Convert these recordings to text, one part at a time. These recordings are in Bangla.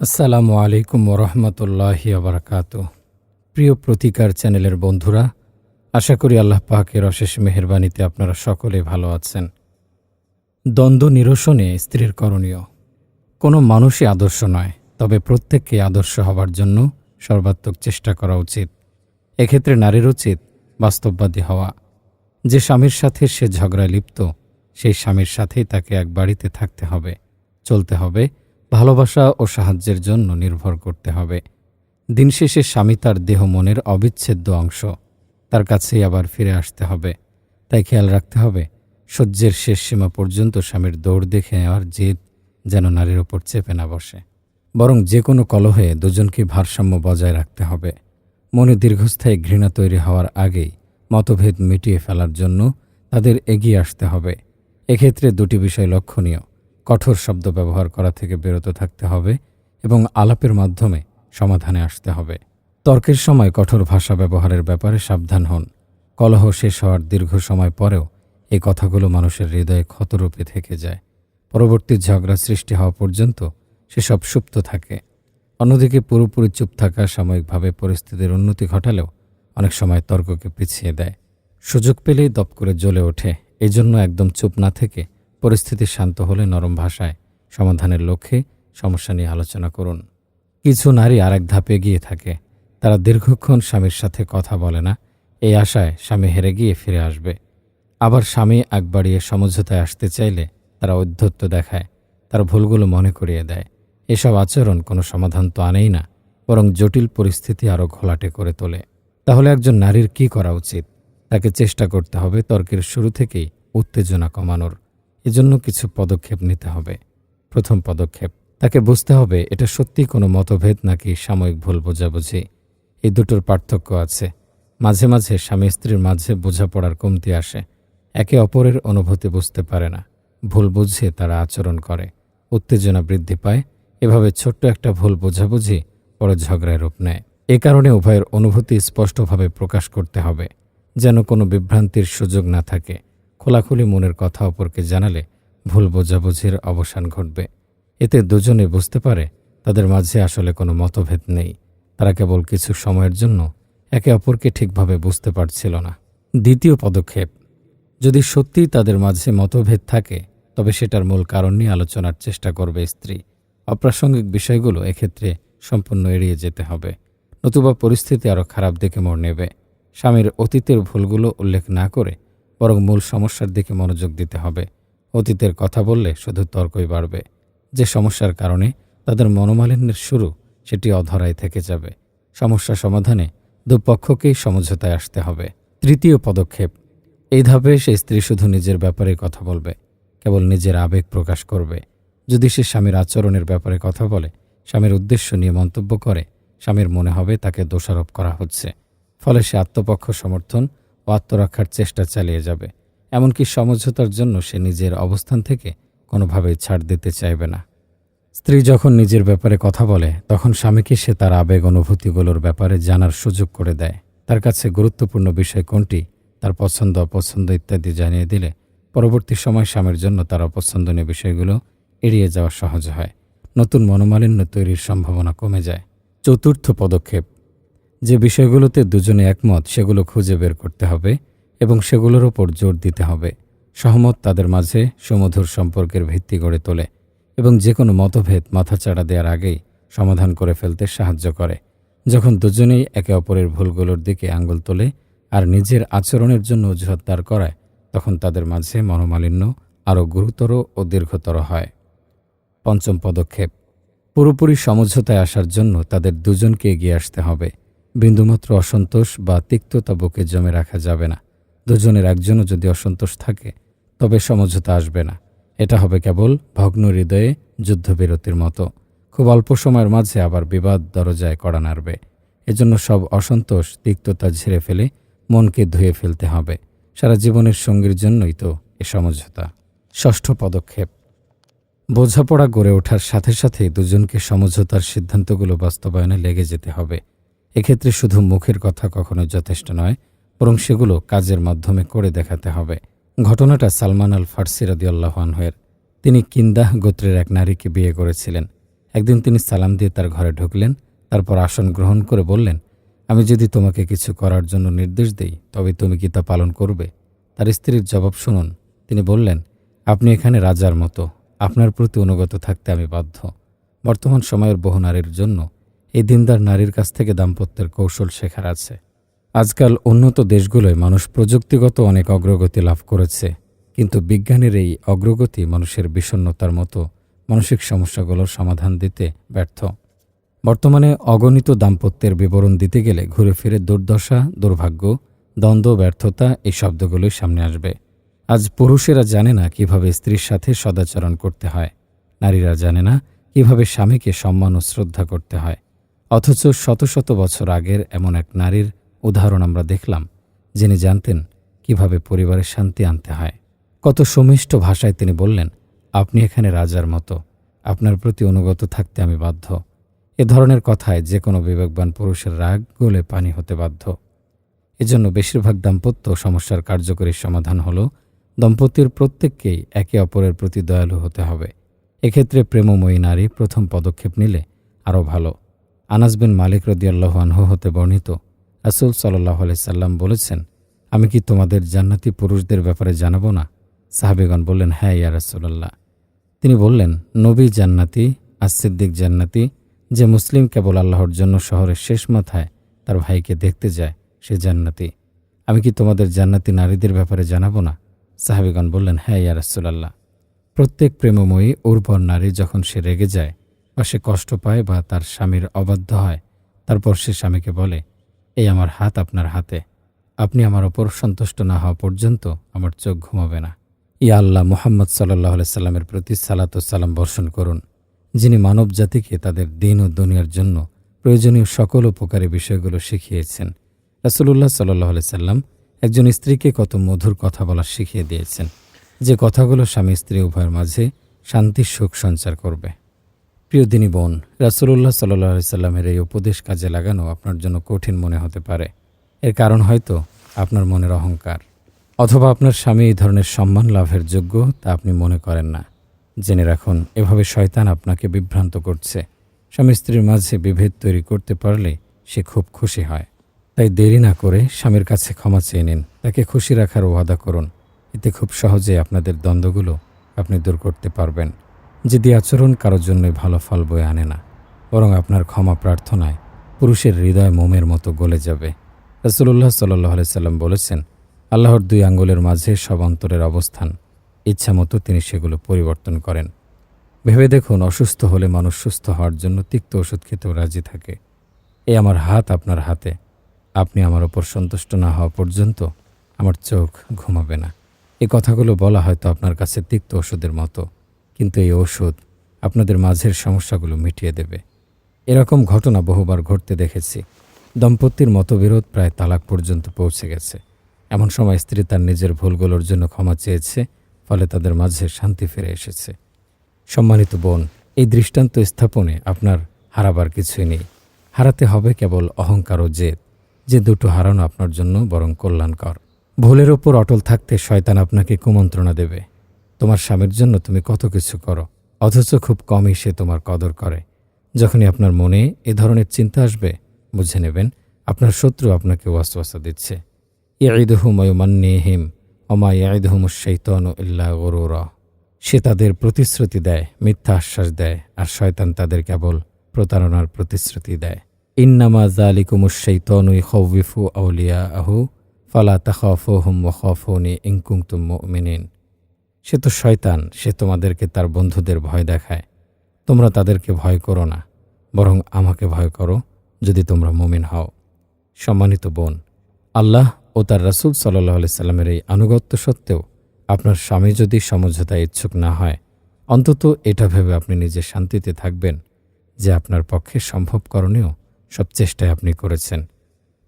আসসালামু আলাইকুম ওরহমতুল্লাহ আবরকাত। প্রিয় প্রতিকার চ্যানেলের বন্ধুরা, আশা করি আল্লাহ পাকের অশেষ মেহরবানিতে আপনারা সকলে ভালো আছেন। দ্বন্দ্ব নিরসনে স্ত্রীর করণীয়। কোনো মানুষই আদর্শ নয়, তবে প্রত্যেককে আদর্শ হবার জন্য সর্বাত্মক চেষ্টা করা উচিত। এক্ষেত্রে নারীর উচিত বাস্তববাদী হওয়া। যে স্বামীর সাথে সে ঝগড়ায় লিপ্ত, সেই স্বামীর সাথেই তাকে এক বাড়িতে থাকতে হবে, চলতে হবে ভালোবাসা ও সাহায্যের জন্য নির্ভর করতে হবে। দিন শেষে স্বামী তার দেহ মনের অবিচ্ছেদ্য অংশ। তার কাছেই আবার ফিরে আসতে হবে। তাই খেয়াল রাখতে হবে, সহ্যের শেষ সীমা পর্যন্ত স্বামীর দৌড় দেখে নেওয়ার জেদ যেন নারীর ওপর চেপে না বসে। বরং যে কোনো কলহে দুজনকে ভারসাম্য বজায় রাখতে হবে। মনে দীর্ঘস্থায়ী ঘৃণা তৈরি হওয়ার আগেই মতভেদ মিটিয়ে ফেলার জন্য তাদের এগিয়ে আসতে হবে। এক্ষেত্রে দুটি বিষয় লক্ষণীয়। কঠোর শব্দ ব্যবহার করা থেকে বিরত থাকতে হবে এবং আলাপের মাধ্যমে সমাধানে আসতে হবে। তর্কের সময় কঠোর ভাষা ব্যবহারের ব্যাপারে সাবধান হন। কলহ শেষ হওয়ার দীর্ঘ সময় পরেও এই কথাগুলো মানুষের হৃদয়ে ক্ষতরূপে থেকে যায়। পরবর্তী ঝগড়া সৃষ্টি হওয়া পর্যন্ত সেসব সুপ্ত থাকে। অন্যদিকে পুরোপুরি চুপ থাকা সাময়িকভাবে পরিস্থিতির উন্নতি ঘটালেও অনেক সময় তর্ককে পিছিয়ে দেয়। সুযোগ পেলেই দপ করে জ্বলে ওঠে। এজন্য একদম চুপ না থেকে পরিস্থিতি শান্ত হলে নরম ভাষায় সমাধানের লক্ষ্যে সমস্যা নিয়ে আলোচনা করুন। কিছু নারী আরেক ধাপে গিয়ে থাকে। তারা দীর্ঘক্ষণ স্বামীর সাথে কথা বলে না। এই আশায় স্বামী হেরে গিয়ে ফিরে আসবে। আবার স্বামী আগ বাড়িয়ে সমঝোতায় আসতে চাইলে তারা ঔদ্ধত্য দেখায়, তার ভুলগুলো মনে করিয়ে দেয়। এসব আচরণ কোনো সমাধান তো আনেই না, বরং জটিল পরিস্থিতি আরও ঘোলাটে করে তোলে। তাহলে একজন নারীর কি করা উচিত? তাকে চেষ্টা করতে হবে তর্কের শুরু থেকেই উত্তেজনা কমানোর। এজন্য কিছু পদক্ষেপ নিতে হবে। প্রথম পদক্ষেপ, তাকে বুঝতে হবে এটা সত্যি কোনো মতভেদ নাকি সাময়িক ভুল বোঝাবুঝি। এই দুটোর পার্থক্য আছে। মাঝে মাঝে স্বামী স্ত্রীর মাঝে বোঝাপড়ার কমতি আসে। একে অপরের অনুভূতি বুঝতে পারে না। ভুল বুঝে তারা আচরণ করে। উত্তেজনা বৃদ্ধি পায়। এভাবে ছোট্ট একটা ভুল বোঝাবুঝি বড় ঝগড়ায় রূপ নেয়। এ কারণে উভয়ের অনুভূতি স্পষ্টভাবে প্রকাশ করতে হবে, যেন কোনো বিভ্রান্তির সুযোগ না থাকে। খোলাখুলি মনের কথা অপরকে জানালে ভুল বোঝাবুঝির অবসান ঘটবে। এতে দুজনে বুঝতে পারে তাদের মাঝে আসলে কোনো মতভেদ নেই। তারা কেবল কিছু সময়ের জন্য একে অপরকে ঠিকভাবে বুঝতে পারছিল না। দ্বিতীয় পদক্ষেপ, যদি সত্যিই তাদের মাঝে মতভেদ থাকে, তবে সেটার মূল কারণ নিয়ে আলোচনার চেষ্টা করবে স্ত্রী। অপ্রাসঙ্গিক বিষয়গুলো এক্ষেত্রে সম্পূর্ণ এড়িয়ে যেতে হবে। নতুবা পরিস্থিতি আরও খারাপ দিকে মোড় নেবে। স্বামীর অতীতের ভুলগুলো উল্লেখ না করে বরং মূল সমস্যার দিকে মনোযোগ দিতে হবে। অতীতের কথা বললে শুধু তর্কই বাড়বে। যে সমস্যার কারণে তাদের মনোমালিন্যের শুরু, সেটি অধরায় থেকে যাবে। সমস্যা সমাধানে দুপক্ষকেই সমঝোতায় আসতে হবে। তৃতীয় পদক্ষেপ, এই ধাপে সে স্ত্রী শুধু নিজের ব্যাপারে কথা বলবে, কেবল নিজের আবেগ প্রকাশ করবে। যদি সে স্বামীর আচরণের ব্যাপারে কথা বলে, স্বামীর উদ্দেশ্য নিয়ে মন্তব্য করে, স্বামীর মনে হবে তাকে দোষারোপ করা হচ্ছে। ফলে সে আত্মপক্ষ সমর্থন ও আত্মরক্ষার চেষ্টা চালিয়ে যাবে। এমনকি সমঝোতার জন্য সে নিজের অবস্থান থেকে কোনোভাবেই ছাড় দিতে চাইবে না। স্ত্রী যখন নিজের ব্যাপারে কথা বলে, তখন স্বামীকে সে তার আবেগ অনুভূতিগুলোর ব্যাপারে জানার সুযোগ করে দেয়। তার কাছে গুরুত্বপূর্ণ বিষয় কোনটি? তার পছন্দ, অপছন্দ ইত্যাদি জানিয়ে দিলে পরবর্তী সময় স্বামীর জন্য তার অপছন্দনীয় বিষয়গুলো এড়িয়ে যাওয়া সহজ হয়। নতুন মনোমালিন্য তৈরির সম্ভাবনা কমে যায়। চতুর্থ পদক্ষেপ যে বিষয়গুলোতে দুজনে একমত, সেগুলো খুঁজে বের করতে হবে এবং সেগুলোর ওপর জোর দিতে হবে। সহমত তাদের মাঝে সুমধুর সম্পর্কের ভিত্তি গড়ে তোলে এবং যে কোনো মতভেদ মাথাচাড়া দেওয়ার আগেই সমাধান করে ফেলতে সাহায্য করে। যখন দুজনেই একে অপরের ভুলগুলোর দিকে আঙ্গুল তোলে আর নিজের আচরণের জন্য অজুহাত করায়, তখন তাদের মাঝে মনোমালিন্য আরও গুরুতর ও দীর্ঘতর হয়। পঞ্চম পদক্ষেপ, পুরোপুরি সমঝোতায় আসার জন্য তাদের দুজনকে এগিয়ে আসতে হবে। বিন্দুমাত্র অসন্তোষ বা তিক্ততা বুকে জমে রাখা যাবে না। দুজনের একজনও যদি অসন্তোষ থাকে, তবে সমঝোতা আসবে না। এটা হবে কেবল ভগ্ন হৃদয়ে যুদ্ধবিরতির মতো। খুব অল্প সময়ের মাঝে আবার বিবাদ দরজায় কড়া নাড়বে। এজন্য সব অসন্তোষ, তিক্ততা ঝেড়ে ফেলে মনকে ধুয়ে ফেলতে হবে। সারা জীবনের সঙ্গীর জন্যই তো এ সমঝোতা। ষষ্ঠ পদক্ষেপ। বোঝাপড়া গড়ে ওঠার সাথে সাথে দুজনকে সমঝোতার সিদ্ধান্তগুলো বাস্তবায়নে লেগে যেতে হবে। এক্ষেত্রে শুধু মুখের কথা কখনো যথেষ্ট নয়, বরং সেগুলো কাজের মাধ্যমে করে দেখাতে হবে। ঘটনাটা সালমান আল ফার্সি রাদিয়াল্লাহানহের তিনি কিন্দাহ গোত্রের এক নারীকে বিয়ে করেছিলেন। একদিন তিনি সালাম দিয়ে তার ঘরে ঢুকলেন, তারপর আসন গ্রহণ করে বললেন, আমি যদি তোমাকে কিছু করার জন্য নির্দেশ দেই, তবে তুমি কি তা পালন করবে? তার স্ত্রীর জবাব শুনুন। তিনি বললেন, আপনি এখানে রাজার মতো। আপনার প্রতি অনুগত থাকতে আমি বাধ্য। বর্তমান সময়ের বহু নারীর জন্য এই দিনদার নারীর কাছ থেকে দাম্পত্যের কৌশল শেখার আছে। আজকাল উন্নত দেশগুলোয় মানুষ প্রযুক্তিগত অনেক অগ্রগতি লাভ করেছে, কিন্তু বিজ্ঞানের এই অগ্রগতি মানুষের বিষণ্নতার মতো মানসিক সমস্যাগুলোর সমাধান দিতে ব্যর্থ। বর্তমানে অগণিত দাম্পত্যের বিবরণ দিতে গেলে ঘুরে ফিরে দুর্দশা, দুর্ভাগ্য, দ্বন্দ্ব, ব্যর্থতা এই শব্দগুলোই সামনে আসবে। আজ পুরুষেরা জানে না কীভাবে স্ত্রীর সাথে সদাচরণ করতে হয়। নারীরা জানে না কীভাবে স্বামীকে সম্মান ও শ্রদ্ধা করতে হয়। অথচ শত শত বছর আগের এমন এক নারীর উদাহরণ আমরা দেখলাম, যিনি জানতেন কীভাবে পরিবারের শান্তি আনতে হয়। কত সুমিষ্ট ভাষায় তিনি বললেন, আপনি এখানে রাজার মতো, আপনার প্রতি অনুগত থাকতে আমি বাধ্য। এ ধরনের কথায় যে কোনো বিবেকবান পুরুষের রাগ গলে পানি হতে বাধ্য। এজন্য বেশিরভাগ দাম্পত্য সমস্যার কার্যকরী সমাধান হল, দম্পতির প্রত্যেককেই একে অপরের প্রতি দয়ালু হতে হবে। এক্ষেত্রে প্রেমময়ী নারী প্রথম পদক্ষেপ নিলে আরও ভালো। আনাস বিন মালিক রদিয়াল্লাহ আনহু হতে বর্ণিত, রাসুল সাল্লাহ সাল্লাম বলেছেন, আমি কি তোমাদের জান্নাতি পুরুষদের ব্যাপারে জানাব না? সাহাবেগণ বললেন হ্যাঁ ইয়া রাসুলাল্লাহ। তিনি বললেন, নবী জান্নাতি আর সিদ্দিক জান্নাতি, যে মুসলিম কেবল আল্লাহর জন্য শহরের শেষ মাথায় তার ভাইকে দেখতে যায়, সে জান্নাতি। আমি কি তোমাদের জান্নাতি নারীদের ব্যাপারে জানাব না? সাহাবিগণ বললেন হ্যাঁ ইয়া রাসুলাল্লাহ। প্রত্যেক প্রেমময়ী, উর্বর নারী যখন সে রেগে যায় বা সে কষ্ট পায় বা তার স্বামীর অবাধ্য হয়, তারপর সে স্বামীকে বলে, এই আমার হাত আপনার হাতে। আপনি আমার ওপর সন্তুষ্ট না হওয়া পর্যন্ত আমার চোখ ঘুমাবে না। ইয়া আল্লাহ, মুহাম্মদ সাল্লাহ সাল্লামের প্রতি সালাত সালাম বর্ষণ করুন, যিনি মানব জাতিকে তাদের দিন ও দুনিয়ার জন্য প্রয়োজনীয় সকল উপকারী বিষয়গুলো শিখিয়েছেন। রাসুলুল্লাহ সাল্লাহ সাল্লাম একজন স্ত্রীকে কত মধুর কথা বলা শিখিয়ে দিয়েছেন, যে কথাগুলো স্বামী স্ত্রী উভয়ের মাঝে শান্তির সুখ সঞ্চার করবে। প্রিয় দিনী বোন, রাসুলুল্লাহ সাল্লাহ সাল্লামের এই উপদেশ কাজে লাগানো আপনার জন্য কঠিন মনে হতে পারে। এর কারণ হয়তো আপনার মনের অহংকার, অথবা আপনার স্বামী এই ধরনের সম্মান লাভের যোগ্য তা আপনি মনে করেন না। জেনে রাখুন, এভাবে শয়তান আপনাকে বিভ্রান্ত করছে। স্বামী স্ত্রীর মাঝে বিভেদ তৈরি করতে পারলে সে খুব খুশি হয়। তাই দেরি না করে স্বামীর কাছে ক্ষমা চেয়ে নিন, তাকে খুশি রাখার ওয়াদা করুন। এতে খুব সহজে আপনাদের দ্বন্দ্বগুলো আপনি দূর করতে পারবেন। যদি আচরণ কারোর জন্যই ভালো ফল বয়ে আনে না, বরং আপনার ক্ষমা প্রার্থনায় পুরুষের হৃদয় মোমের মতো গলে যাবে। রসুল্লাহ সাল্লাহ সাল্লাম বলেছেন, আল্লাহর দুই আঙ্গুলের মাঝে সব অন্তরের অবস্থান, ইচ্ছা মতো তিনি সেগুলো পরিবর্তন করেন। ভেবে দেখুন, অসুস্থ হলে মানুষ সুস্থ হওয়ার জন্য তিক্ত ওষুধ খেতেও রাজি থাকে। এ আমার হাত, আপনার হাতে। আপনি আমার ওপর সন্তুষ্ট না হওয়া পর্যন্ত আমার চোখ ঘুমাবে না। এ কথাগুলো বলা হয়তো আপনার কাছে তিক্ত ওষুধের মতো। কিন্তু এই ওষুধ আপনাদের মাঝের সমস্যাগুলো মিটিয়ে দেবে। এরকম ঘটনা বহুবার ঘটতে দেখেছি। দম্পতির মতবিরোধ প্রায় তালাক পর্যন্ত পৌঁছে গেছে। এমন সময় স্ত্রী তার নিজের ভুলগুলোর জন্য ক্ষমা চেয়েছে, ফলে তাদের মাঝে শান্তি ফিরে এসেছে। সম্মানিত বোন, এই দৃষ্টান্ত স্থাপনে আপনার হারাবার কিছুই নেই। হারাতে হবে কেবল অহংকার ও জেদ। যে দুটো হারানো আপনার জন্য বরং কল্যাণকর। ভুলের ওপর অটল থাকতে শয়তান আপনাকে কুমন্ত্রণা দেবে। তোমার স্বামীর জন্য তুমি কত কিছু করো, অথচ খুব কমই সে তোমার কদর করে। যখনই আপনার মনে এ ধরনের চিন্তা আসবে, বুঝে নেবেন আপনার শত্রু আপনাকে ওয়াসওয়াসা দিচ্ছে। ইয়াইদহুময়ুমান্নিহিম অমা ইয়াইদহুমুশৈতন ইল্লা গরুরা। সে তাদের প্রতিশ্রুতি দেয়, মিথ্যা আশ্বাস দেয়, আর শয়তান তাদের কেবল প্রতারণার প্রতিশ্রুতি দেয়। ইন্নামা জালিকুমুশৈতনুই খৌবিফু আউলিয়া আহু ফালা তাখাফুহুম ওয়াখাফুনি ইনকুংতুম মুমিনিন। সে তো শয়তান, সে তোমাদেরকে তার বন্ধুদের ভয় দেখায়। তোমরা তাদেরকে ভয় করো না, বরং আমাকে ভয় করো যদি তোমরা মুমিন হও। সম্মানিত বোন, আল্লাহ ও তার রাসুল সাল্লাহ সাল্লামের এই আনুগত্য সত্ত্বেও আপনার স্বামী যদি সমঝোতায় ইচ্ছুক না হয়, অন্তত এটা ভেবে আপনি নিজে শান্তিতে থাকবেন যে আপনার পক্ষে সম্ভব করণীয় সব চেষ্টায় আপনি করেছেন।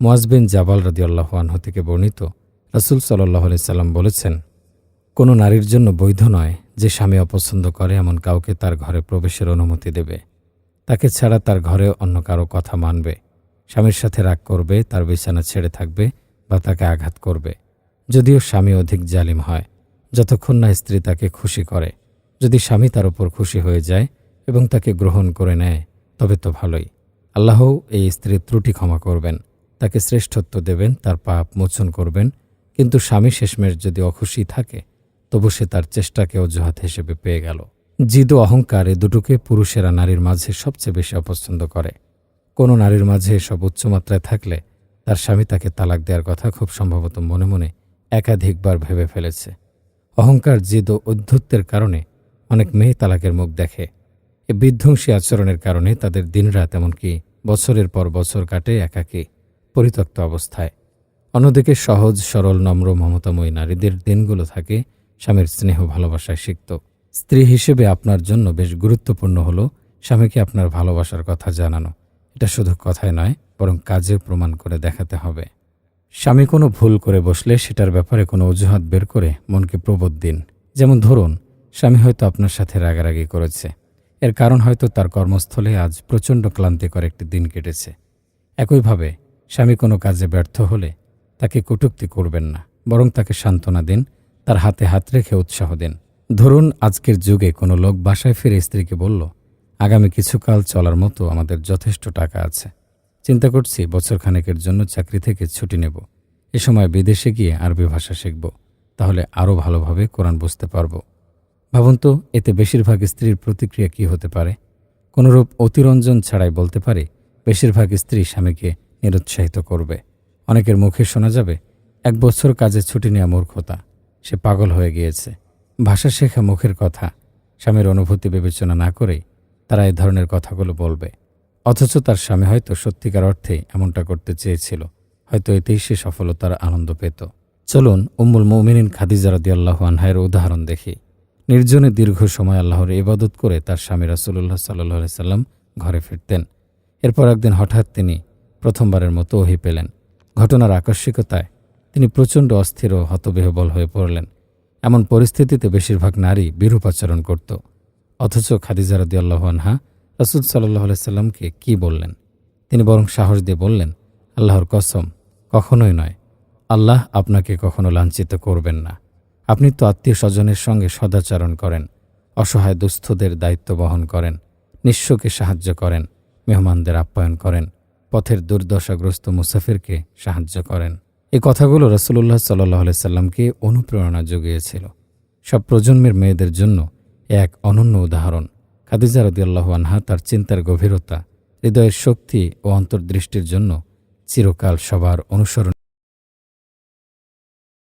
মোয়াজবিন জাবাল রদি আল্লাহ আনহু থেকে বর্ণিত রাসুল সাল্লাহ সাল্লাম বলেছেন কোনো নারীর জন্য বৈধ নয় যে স্বামী অপছন্দ করে এমন কাউকে তার ঘরে প্রবেশের অনুমতি দেবে। তাকে ছাড়া তার ঘরে অন্য কারও কথা মানবে। স্বামীর সাথে রাগ করবে, তার বিছানা ছেড়ে থাকবে বা তাকে আঘাত করবে। যদিও স্বামী অধিক জালিম হয়, যতক্ষণ না স্ত্রী তাকে খুশি করে। যদি স্বামী তার উপর খুশি হয়ে যায় এবং তাকে গ্রহণ করে নেয়, তবে তো ভালোই। আল্লাহও এই স্ত্রীর ত্রুটি ক্ষমা করবেন। তাকে শ্রেষ্ঠত্ব দেবেন, তার পাপ মোচন করবেন। কিন্তু স্বামী শেষমেশ যদি অখুশি থাকে তবু সে তার চেষ্টাকে অজুহাত হিসেবে পেয়ে গেল। জিদ ও অহংকার এ দুটোকে পুরুষেরা নারীর মাঝে সবচেয়ে বেশি অপছন্দ করে। কোনো নারীর মাঝে এসব উচ্চমাত্রায় থাকলে তার স্বামী তাকে তালাক দেওয়ার কথা খুব সম্ভবত মনে মনে একাধিকবার ভেবে ফেলেছে। অহংকার জিদ ও ঔদ্ধত্যের কারণে অনেক মেয়ে তালাকের মুখ দেখে। এ বিধ্বংসী আচরণের কারণে তাদের দিনরাত এমনকি বছরের পর বছর কাটে একাকী, পরিত্যক্ত অবস্থায়। অন্যদিকে সহজ, সরল, নম্র, মমতাময়ী নারীদের দিনগুলো থাকে স্বামীর স্নেহ ভালোবাসায় সিক্ত। স্ত্রী হিসেবে আপনার জন্য বেশ গুরুত্বপূর্ণ হলো স্বামীকে আপনার ভালোবাসার কথা জানানো। এটা শুধু কথায় নয়, বরং কাজে প্রমাণ করে দেখাতে হবে। স্বামী কোনো ভুল করে বসলে সেটার ব্যাপারে কোনো অজুহাত বের করে মনকে প্রবোধ দিন। যেমন ধরুন, স্বামী হয়তো আপনার সাথে রাগারাগি করেছে। এর কারণ হয়তো তার কর্মস্থলে আজ প্রচণ্ড ক্লান্তিকর একটি দিন কেটেছে। একইভাবে, স্বামী কোনো কাজে ব্যর্থ হলে তাকে কটূক্তি করবেন না, বরং তাকে সান্ত্বনা দিন তার হাতে হাত রেখে উৎসাহ দিন। ধরুন, আজকের যুগে কোনো লোক বাসায় ফিরে স্ত্রীকে বলল, আগামী কিছুকাল চলার মতো আমাদের যথেষ্ট টাকা আছে। চিন্তা করছি বছরখানেকের জন্য চাকরি থেকে ছুটি নেব। এ সময় বিদেশে গিয়ে আরবি ভাষা শিখব। তাহলে আরও ভালোভাবে কোরআন বুঝতে পারব। ভাবুন তো, এতে বেশিরভাগ স্ত্রীর প্রতিক্রিয়া কী হতে পারে? কোনোরূপ অতিরঞ্জন ছাড়াই বলতে পারে, বেশিরভাগ স্ত্রী স্বামীকে নিরুৎসাহিত করবে। অনেকের মুখে শোনা যাবে, এক বছর কাজে ছুটি নেওয়া মূর্খতা। সে পাগল হয়ে গিয়েছে। ভাষা শেখা মুখের কথা। স্বামীর অনুভূতি বিবেচনা না করেই তারা এই ধরনের কথাগুলো বলবে। অথচ তার স্বামী হয়তো সত্যিকার অর্থে এমনটা করতে চেয়েছিল। হয়তো এতেই সে সফলতার আনন্দ পেত। চলুন উম্মুল মৌমিনিন খাদিজা রাদিয়াল্লাহু আনহায়ের উদাহরণ দেখি। নির্জনে দীর্ঘ সময় আল্লাহর ইবাদত করে তার স্বামী রাসুল্লাহ সাল্লাহ সাল্লাম ঘরে ফিরতেন। এরপর একদিন হঠাৎ তিনি প্রথমবারের মতো ওহি পেলেন। ঘটনার আকস্মিকতায় তিনি প্রচণ্ড অস্থির ও হতবিহবল হয়ে পড়লেন। এমন পরিস্থিতিতে বেশিরভাগ নারী বিরূপাচরণ করত। অথচ খাদিজা রাদিয়াল্লাহু আনহা রসুল সাল্লাহ সাল্লামকে কি বললেন? তিনি বরং সাহস দিয়ে বললেন, আল্লাহর কসম, কখনোই নয়। আল্লাহ আপনাকে কখনো লাঞ্ছিত করবেন না। আপনি তো আত্মীয় স্বজনের সঙ্গে সদাচরণ করেন, অসহায় দুস্থদের দায়িত্ব বহন করেন নিঃস্বকে সাহায্য করেন, মেহমানদের আপ্যায়ন করেন, পথের দুর্দশাগ্রস্ত মুসাফিরকে সাহায্য করেন। এই কথাগুলো রসুল্লাহ সাল্লাহ সাল্লামকে অনুপ্রেরণা জুগিয়েছিল। সব প্রজন্মের মেয়েদের জন্য এক অনন্য উদাহরণ। খাদিজা রদিয়াল্লাহ আনহা তার চিন্তার গভীরতা, হৃদয়ের শক্তি ও অন্তর্দৃষ্টির জন্য চিরকাল সবার অনুসরণ